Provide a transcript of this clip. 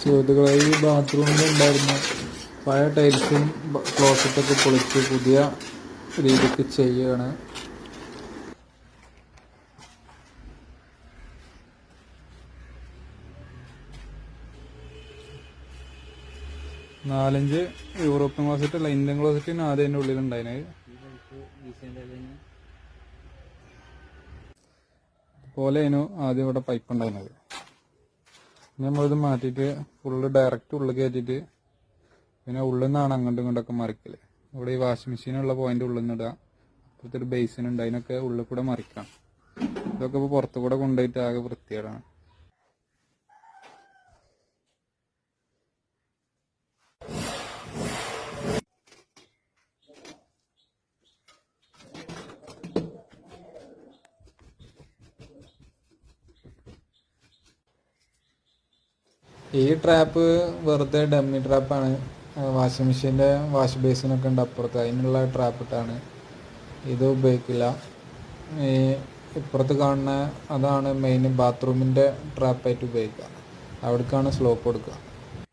സുഹൃത്തുക്കളെ ഈ ബാത്റൂമിൽ ഉണ്ടായിരുന്ന പഴയ ടൈൽസും ക്ലോസറ്റൊക്കെ പൊളിച്ച് പുതിയ രീതിക്ക് ചെയ്യുകയാണ് നാലഞ്ച് യൂറോപ്യൻ ക്ലോസറ്റ് അല്ല ഇന്ത്യൻ ക്ലോസറ്റിന് ആദ്യം അതിന്റെ ഉള്ളിൽ ഉണ്ടായിരുന്നത് പോലെയായിരുന്നു ആദ്യം ഇവിടെ പൈപ്പ് ഉണ്ടായിരുന്നത് നമ്മളിത് മാറ്റിയിട്ട് ഫുള്ള് ഡയറക്റ്റ് ഉള്ളിൽ കയറ്റിയിട്ട് പിന്നെ ഉള്ളിൽ നിന്നാണ് അങ്ങോട്ടും ഇങ്ങോട്ടൊക്കെ മറിക്കൽ. ഇവിടെ ഈ വാഷിംഗ് മെഷീനുള്ള പോയിന്റ് ഉള്ളിൽ നിന്ന് ഇടുക ഒരു ബേസിനുണ്ട് അതിനൊക്കെ ഉള്ളിൽ കൂടെ മറിക്കാം. ഇതൊക്കെ ഇപ്പോൾ പുറത്തു കൂടെ കൊണ്ടുപോയിട്ട് ആകെ വൃത്തികേടാണ്. ഈ ട്രാപ്പ് വെറുതെ ഡമ്മി ട്രാപ്പാണ് വാഷിംഗ് മെഷീന്റെ വാഷ് ബേസിനൊക്കെ ഉണ്ട് അപ്പുറത്ത്. അതിനുള്ള ട്രാപ്പ് ഇട്ടാണ്. ഇത് ഉപയോഗിക്കില്ല. ഈ ഇപ്പുറത്ത് കാണുന്ന അതാണ് മെയിൻ ബാത്റൂമിന്റെ ട്രാപ്പായിട്ട് ഉപയോഗിക്കുക. അവിടേക്കാണ് സ്ലോപ്പ് കൊടുക്കുക.